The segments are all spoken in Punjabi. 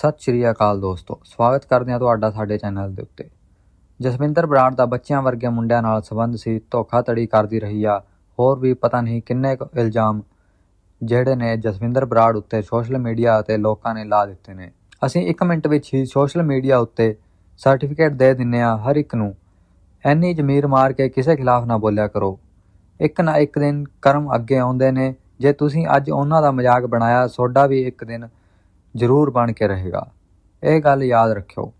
ਸਤਿ ਸ਼੍ਰੀ ਅਕਾਲ ਦੋਸਤੋ, ਸਵਾਗਤ ਕਰਦੇ ਹਾਂ ਤੁਹਾਡਾ ਸਾਡੇ ਚੈਨਲ ਦੇ ਉੱਤੇ। ਜਸਵਿੰਦਰ ਬਰਾੜ ਦਾ ਬੱਚਿਆਂ ਵਰਗੇ ਮੁੰਡਿਆਂ ਨਾਲ ਸੰਬੰਧ ਸੀ ਧੋਖਾਧੜੀ ਕਰਦੀ ਰਹੀ ਆ। ਹੋਰ ਵੀ ਪਤਾ ਨਹੀਂ ਕਿੰਨੇ ਕੁ ਇਲਜ਼ਾਮ ਜਿਹੜੇ ਨੇ ਜਸਵਿੰਦਰ ਬਰਾੜ ਉੱਤੇ ਸੋਸ਼ਲ ਮੀਡੀਆ ਅਤੇ ਲੋਕਾਂ ਨੇ ਲਾ ਦਿੱਤੇ ਨੇ। ਅਸੀਂ 1 ਮਿੰਟ ਵਿੱਚ ਹੀ ਸੋਸ਼ਲ ਮੀਡੀਆ ਉੱਤੇ ਸਰਟੀਫਿਕੇਟ ਦੇ ਦਿੰਨੇ ਆ ਹਰ ਇੱਕ ਨੂੰ। ਐਨੀ ਜ਼ਮੀਰ ਮਾਰ ਕੇ ਕਿਸੇ ਖਿਲਾਫ ਨਾ ਬੋਲਿਆ ਕਰੋ। ਇੱਕ ਨਾ ਇੱਕ ਦਿਨ ਕਰਮ ਅੱਗੇ ਆਉਂਦੇ ਨੇ। ਜੇ ਤੁਸੀਂ ਅੱਜ ਉਹਨਾਂ ਦਾ ਮਜ਼ਾਕ ਬਣਾਇਆ, ਸੋਡਾ ਵੀ ਇੱਕ ਦਿਨ ਜ਼ਰੂਰ ਬਣ ਕੇ ਰਹੇਗਾ। ਇਹ ਗੱਲ ਯਾਦ ਰੱਖਿਓ।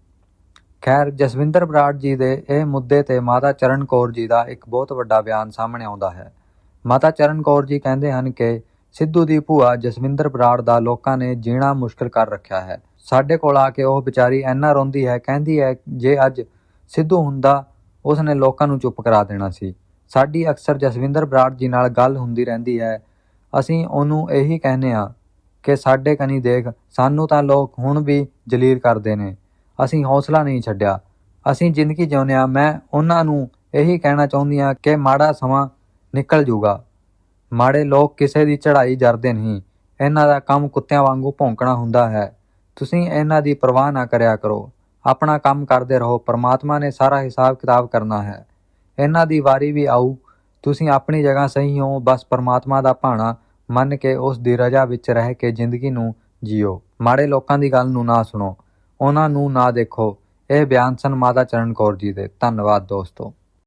ਖੈਰ, ਜਸਵਿੰਦਰ ਬਰਾੜ ਜੀ ਦੇ ਇਹ ਮੁੱਦੇ ਤੇ ਮਾਤਾ ਚਰਨ ਕੌਰ ਜੀ ਦਾ ਇੱਕ ਬਹੁਤ ਵੱਡਾ ਬਿਆਨ ਸਾਹਮਣੇ ਆਉਂਦਾ ਹੈ। ਮਾਤਾ ਚਰਨ ਕੌਰ ਜੀ ਕਹਿੰਦੇ ਹਨ ਕਿ ਸਿੱਧੂ ਦੀ ਭੂਆ ਜਸਵਿੰਦਰ ਬਰਾੜ ਦਾ ਲੋਕਾਂ ਨੇ ਜੀਣਾ ਮੁਸ਼ਕਲ ਕਰ ਰੱਖਿਆ ਹੈ। ਸਾਡੇ ਕੋਲ ਆ ਕੇ ਉਹ ਵਿਚਾਰੀ ਐਨਾ ਰੋਂਦੀ ਹੈ, ਕਹਿੰਦੀ ਹੈ, ਜੇ ਅੱਜ ਸਿੱਧੂ ਹੁੰਦਾ ਉਸ ਨੇ ਲੋਕਾਂ ਨੂੰ ਚੁੱਪ ਕਰਾ ਦੇਣਾ ਸੀ। ਸਾਡੀ ਅਕਸਰ ਜਸਵਿੰਦਰ ਬਰਾੜ ਜੀ ਨਾਲ ਗੱਲ ਹੁੰਦੀ ਰਹਿੰਦੀ ਹੈ। ਅਸੀਂ ਉਹਨੂੰ ਇਹੀ ਕਹਿੰਦੇ ਆ ਕਿ ਸਾਡੇ ਕਨੀ ਦੇਖ, ਸਾਨੂੰ ਤਾਂ ਲੋਕ ਹੁਣ ਵੀ ਜਲੀਲ ਕਰਦੇ ਨੇ। ਅਸੀਂ ਹੌਸਲਾ ਨਹੀਂ ਛੱਡਿਆ। ਅਸੀਂ ਜ਼ਿੰਦਗੀ ਜਿਉਂਦੇ ਆ ਮੈਂ ਉਹਨਾਂ ਨੂੰ ਇਹੀ ਕਹਿਣਾ ਚਾਹੁੰਦੀ ਆ ਕਿ ਮਾੜਾ ਸਮਾਂ ਨਿਕਲ ਜੂਗਾ। ਮਾੜੇ ਲੋਕ ਕਿਸੇ ਦੀ ਚੜ੍ਹਾਈ ਜਰਦੇ ਨਹੀਂ। ਇਹਨਾਂ ਦਾ ਕੰਮ ਕੁੱਤਿਆਂ ਵਾਂਗੂ ਭੌਂਕਣਾ ਹੁੰਦਾ ਹੈ। ਤੁਸੀਂ ਇਹਨਾਂ ਦੀ ਪਰਵਾਹ ਨਾ ਕਰਿਆ ਕਰੋ। ਆਪਣਾ ਕੰਮ ਕਰਦੇ ਰਹੋ। ਪਰਮਾਤਮਾ ਨੇ ਸਾਰਾ ਹਿਸਾਬ ਕਿਤਾਬ ਕਰਨਾ ਹੈ। ਇਹਨਾਂ ਦੀ ਵਾਰੀ ਵੀ ਆਊ। ਤੁਸੀਂ ਆਪਣੀ ਜਗ੍ਹਾ ਸਹੀ ਹੋ। ਬਸ ਪਰਮਾਤਮਾ ਦਾ ਭਾਣਾ ਮੰਨ ਕੇ ਉਸ ਦੀ ਰਜ਼ਾ ਵਿੱਚ ਰਹਿ ਕੇ ਜ਼ਿੰਦਗੀ ਨੂੰ ਜੀਓ। ਮਾੜੇ ਲੋਕਾਂ ਦੀ ਗੱਲ ਨੂੰ ਨਾ ਸੁਣੋ। ਉਹਨਾਂ ਨੂੰ ਨਾ ਦੇਖੋ। ਇਹ ਬਿਆਨ ਸਨ ਮਾਤਾ ਚਰਨ ਕੌਰ ਜੀ ਦੇ। ਧੰਨਵਾਦ ਦੋਸਤੋ।